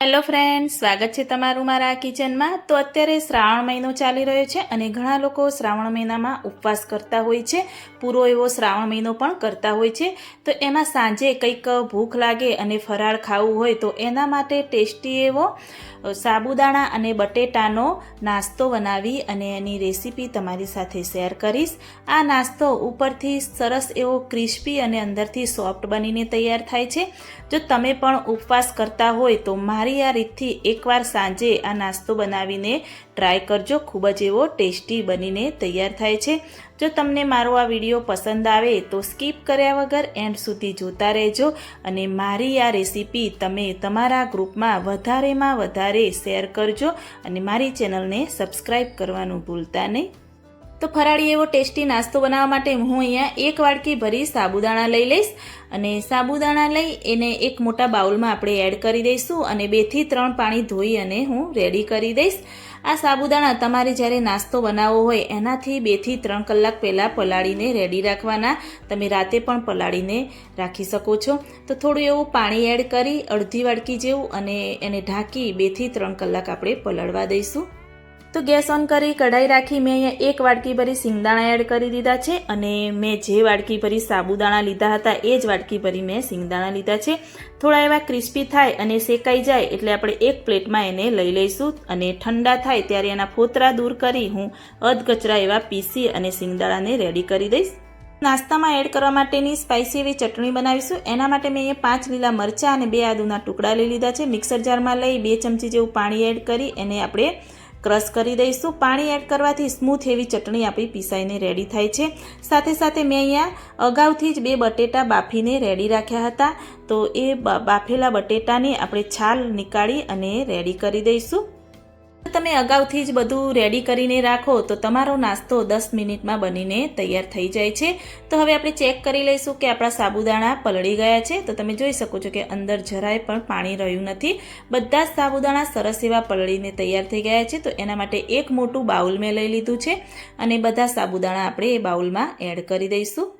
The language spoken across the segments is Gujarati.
હેલો ફ્રેન્ડ સ્વાગત છે તમારું મારા કિચનમાં. તો અત્યારે શ્રાવણ મહિનો ચાલી રહ્યો છે અને ઘણા લોકો શ્રાવણ મહિનામાં ઉપવાસ કરતા હોય છે. પૂરો એવો શ્રાવણ મહિનો પણ કરતા હોય છે. તો એમાં સાંજે કંઈક ભૂખ લાગે અને ફરાળ ખાવું હોય તો એના માટે ટેસ્ટી એવો સાબુદાણા અને બટેટાનો નાસ્તો બનાવી અને એની રેસીપી તમારી સાથે શેર કરીશ. આ નાસ્તો ઉપરથી સરસ એવો ક્રિસ્પી અને અંદરથી સોફ્ટ બનીને તૈયાર થાય છે. જો તમે પણ ઉપવાસ કરતા હોય તો મારી આ રીતથી એકવાર સાંજે આ નાસ્તો બનાવીને ટ્રાય કરજો. ખૂબ જ એવો ટેસ્ટી બનીને તૈયાર થાય છે. જો તમને મારો આ વીડિયો પસંદ આવે તો સ્કીપ કર્યા વગર એન્ડ સુધી જોતા રહેજો અને મારી આ રેસીપી તમે તમારા ગ્રુપમાં વધારેમાં વધારે શેર કરજો અને મારી ચેનલને સબસ્ક્રાઈબ કરવાનું ભૂલતા નહીં. તો ફરાળી એવો ટેસ્ટી નાસ્તો બનાવવા માટે હું અહીંયા એક વાડકી ભરી સાબુદાણા લઈ લઈશ અને સાબુદાણા લઈ એને એક મોટા બાઉલમાં આપણે એડ કરી દઈશું અને બેથી ત્રણ પાણી ધોઈ અને હું રેડી કરી દઈશ. આ સાબુદાણા તમારે જ્યારે નાસ્તો બનાવવો હોય એનાથી બેથી ત્રણ કલાક પહેલાં પલાળીને રેડી રાખવાના. તમે રાતે પણ પલાળીને રાખી શકો છો. તો થોડું એવું પાણી એડ કરી અડધી વાડકી જેવું અને એને ઢાંકી બેથી ત્રણ કલાક આપણે પલાળવા દઈશું. તો ગેસ ઓન કરી કઢાઈ રાખી મેં અહીંયા એક વાડકી ભરી સિંગદાણા એડ કરી દીધા છે અને મેં જે વાડકી ભરી સાબુદાણા લીધા હતા એ જ વાડકી ભરી મેં સિંગદાણા લીધા છે. થોડા એવા ક્રિસ્પી થાય અને શેકાઈ જાય એટલે આપણે એક પ્લેટમાં એને લઈ લઈશું અને ઠંડા થાય ત્યારે એના ફોતરા દૂર કરી હું અધકચરા એવા પીસી અને સિંગદાણાને રેડી કરી દઈશ. નાસ્તામાં એડ કરવા માટેની સ્પાઇસી એવી ચટણી બનાવીશું. એના માટે મેં અહીંયા પાંચ લીલા મરચાં અને બે આદુના ટુકડા લઈ લીધા છે. મિક્સર જારમાં લઈ બે ચમચી જેવું પાણી એડ કરી એને આપણે ક્રશ કરી દઈશું. પાણી એડ કરવાથી સ્મૂથ એવી ચટણી આપણી પીસાઈને રેડી થાય છે. સાથે સાથે મેં અહીંયા અગાઉથી જ બે બટેટા બાફીને રેડી રાખ્યા હતા. તો એ બાફેલા બટેટાને આપણે છાલ નીકાળી અને રેડી કરી દઈશું. તમે અગાઉથી જ બધું રેડી કરીને રાખો, તો તમારો નાસ્તો દસ મિનિટમાં બનીને તૈયાર થઈ જાય છે. તો હવે આપણે ચેક કરી લઈશું કે આપણા સાબુદાણા પલળી ગયા છે. તો તમે જોઈ શકો છો કે અંદર જરાય પણ પાણી રહ્યું નથી. બધા જ સાબુદાણા સરસ એવા પલળીને તૈયાર થઈ ગયા છે. તો એના માટે એક મોટું બાઉલ મેં લઈ લીધું છે. અને બધા સાબુદાણા આપણે એ બાઉલમાં એડ કરી દઈશું.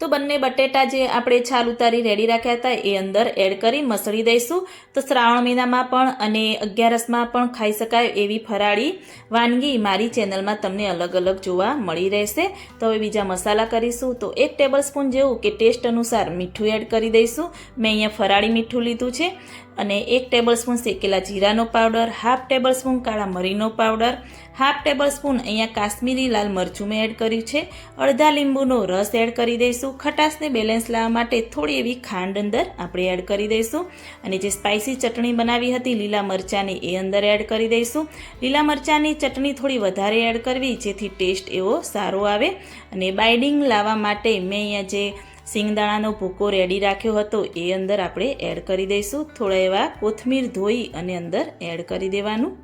તો બંને બટેટા જે આપણે છાલ ઉતારી રેડી રાખ્યા હતા, એ અંદર એડ કરી મસળી દઈશું. તો શ્રાવણ મહિનામાં પણ અને અગિયારસમાં પણ ખાઈ શકાય એવી ફરાળી વાનગી મારી ચેનલમાં તમને અલગ અલગ જોવા મળી રહેશે. તો હવે બીજા મસાલા કરીશું. તો એક ટેબલ સ્પૂન જેવું કે ટેસ્ટ અનુસાર મીઠું એડ કરી દઈશું. મેં અહીંયા ફરાળી મીઠું લીધું છે. અને એક ટેબલ સ્પૂન શેકેલા જીરાનો પાવડર હાફ ટેબલ સ્પૂન કાળા મરીનો પાવડર હાફ ટેબલ સ્પૂન અહીંયા કાશ્મીરી લાલ મરચું મેં એડ કર્યું છે. અડધા લીંબુનો રસ એડ કરી દઈશું. ખટાશને બેલેન્સ લાવવા માટે થોડી એવી ખાંડ અંદર આપણે એડ કરી દઈશું. અને જે સ્પાઇસી ચટણી બનાવી હતી, લીલા મરચાંની, એ અંદર એડ કરી દઈશું. લીલા મરચાંની ચટણી થોડી વધારે એડ કરવી, જેથી ટેસ્ટ એવો સારો આવે. અને બાઇડિંગ લાવવા માટે મેં અહીંયા જે સિંગદાણાનો ભૂકો રેડી રાખ્યો હતો, એ અંદર આપણે એડ કરી દઈશું. થોડા એવા કોથમીર ધોઈ અને અંદર એડ કરી દેવાનું.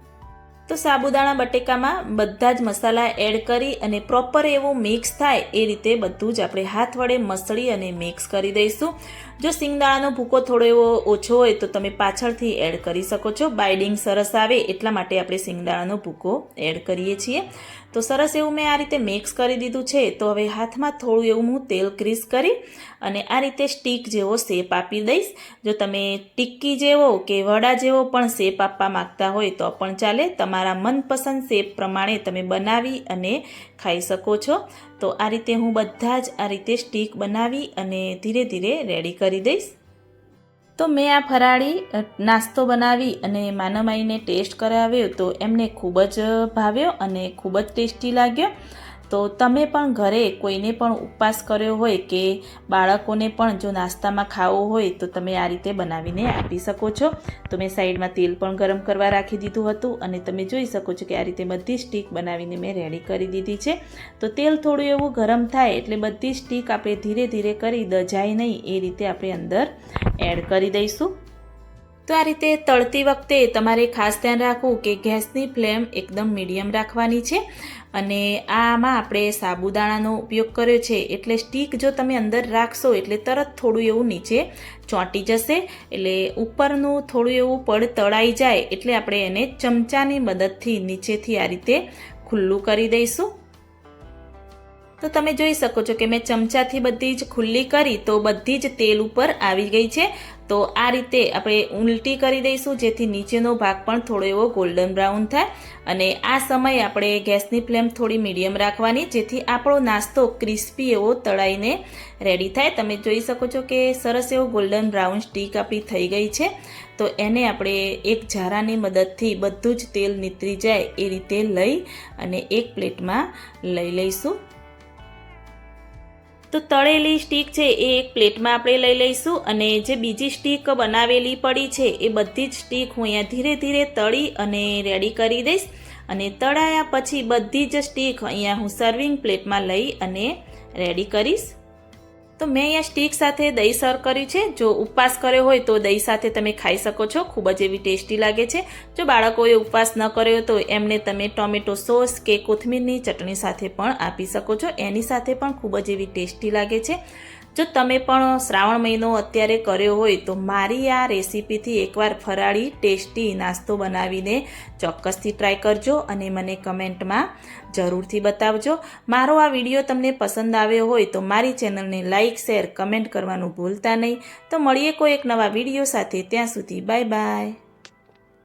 તો સાબુદાણા બટેકામાં બધા જ મસાલા એડ કરી અને પ્રોપર એવું મિક્સ થાય, એ રીતે બધું જ આપણે હાથ વડે મસળી અને મિક્સ કરી દઈશું. જો સિંગદાણાનો ભૂકો થોડો એવો ઓછો હોય, તો તમે પાછળથી એડ કરી શકો છો. બાઇડિંગ સરસ આવે, એટલા માટે આપણે સિંગદાણાનો ભૂકો એડ કરીએ છીએ. તો સરસ એવું મેં આ રીતે મિક્સ કરી દીધું છે. તો હવે હાથમાં થોડું એવું હું તેલ ક્રીસ કરી અને આ રીતે સ્ટીક જેવો શેપ આપી દઈશ. જો તમે ટિક્કી જેવો કે વડા જેવો પણ શેપ આપવા માંગતા હોય તો પણ ચાલે. તમારા મનપસંદ શેપ પ્રમાણે તમે બનાવી અને ખાઈ શકો છો. તો આ રીતે હું બધા જ આ રીતે સ્ટીક બનાવી અને ધીરે ધીરે રેડી કરી દઈશ. તો મેં આ ફરાળી નાસ્તો બનાવી અને માનમાઈને ટેસ્ટ કરાવ્યો તો એમને ખૂબ જ ભાવ્યો અને ખૂબ જ ટેસ્ટી લાગ્યો. તો તમે પણ ઘરે કોઈને પણ ઉપવાસ કર્યો હોય કે બાળકોને પણ જો નાસ્તામાં ખાવો હોય તો તમે આ રીતે બનાવીને આપી શકો છો. તો મેં સાઈડમાં તેલ પણ ગરમ કરવા રાખી દીધું હતું અને તમે જોઈ શકો છો કે આ રીતે બધી સ્ટીક બનાવીને મેં રેડી કરી દીધી છે. તો તેલ થોડું એવું ગરમ થાય એટલે બધી સ્ટીક આપણે ધીરે ધીરે કરી દજાય નહીં એ રીતે આપણે અંદર એડ કરી દઈશું. તો આ રીતે તળતી વખતે તમારે ખાસ ધ્યાન રાખવું કે ગેસની ફ્લેમ એકદમ મીડિયમ રાખવાની છે. અને આમાં આપણે સાબુદાણાનો ઉપયોગ કર્યો છે. એટલે સ્ટીક જો તમે અંદર રાખશો એટલે તરત થોડું એવું નીચે ચોંટી જશે. એટલે ઉપરનું થોડું એવું પડ તળાઈ જાય એટલે આપણે એને ચમચાની મદદથી નીચેથી આ રીતે ખુલ્લું કરી દઈશું. તો તમે જોઈ શકો છો કે મેં ચમચાથી બધી જ ખુલ્લી કરી તો બધી જ તેલ ઉપર આવી ગઈ છે. તો આ રીતે આપણે ઉલટી કરી દઈશું, જેથી નીચેનો ભાગ પણ થોડો એવો ગોલ્ડન બ્રાઉન થાય. અને આ સમયે આપણે ગેસની ફ્લેમ થોડી મીડિયમ રાખવાની, જેથી આપણો નાસ્તો ક્રિસ્પી એવો તળાઈને રેડી થાય. તમે જોઈ શકો છો કે સરસ એવો ગોલ્ડન બ્રાઉન સ્ટીક આપણી થઈ ગઈ છે. તો એને આપણે એક ઝારાની મદદથી બધું જ તેલ નીતરી જાય એ રીતે લઈ અને એક પ્લેટમાં લઈ લઈશું. તો તળેલી સ્ટીક છે એ એક પ્લેટમાં આપણે લઈ લઈશું અને જે બીજી સ્ટીક બનાવેલી પડી છે એ બધી જ સ્ટીક હું અહીંયા ધીરે ધીરે તળી અને રેડી કરી દઈશ. અને તળાયા પછી બધી જ સ્ટીક અહીંયા હું સર્વિંગ પ્લેટમાં લઈ અને રેડી કરીશ. તો મેં અહીંયા સ્ટીક સાથે દહીં સર્વ કર્યું છે. જો ઉપવાસ કર્યો હોય તો દહીં સાથે તમે ખાઈ શકો છો. ખૂબ જ એવી ટેસ્ટી લાગે છે. જો બાળકોએ ઉપવાસ ન કર્યો તો એમને તમે ટોમેટો સોસ કે કોથમીરની ચટણી સાથે પણ આપી શકો છો. એની સાથે પણ ખૂબ જ એવી ટેસ્ટી લાગે છે. જો તમે પણ શ્રાવણ મહિનો અત્યારે કર્યો હોય તો મારી આ રેસીપીથી એકવાર ફરાળી, ટેસ્ટી નાસ્તો બનાવીને ચોક્કસથી ટ્રાય કરજો અને મને કમેન્ટમાં જરૂરથી બતાવજો. મારો આ વીડિયો તમને પસંદ આવ્યો હોય તો મારી ચેનલને લાઇક શેર, કમેન્ટ કરવાનું ભૂલતા નહીં. તો મળીએ કોઈ એક નવા વીડિયો સાથે. ત્યાં સુધી બાય બાય.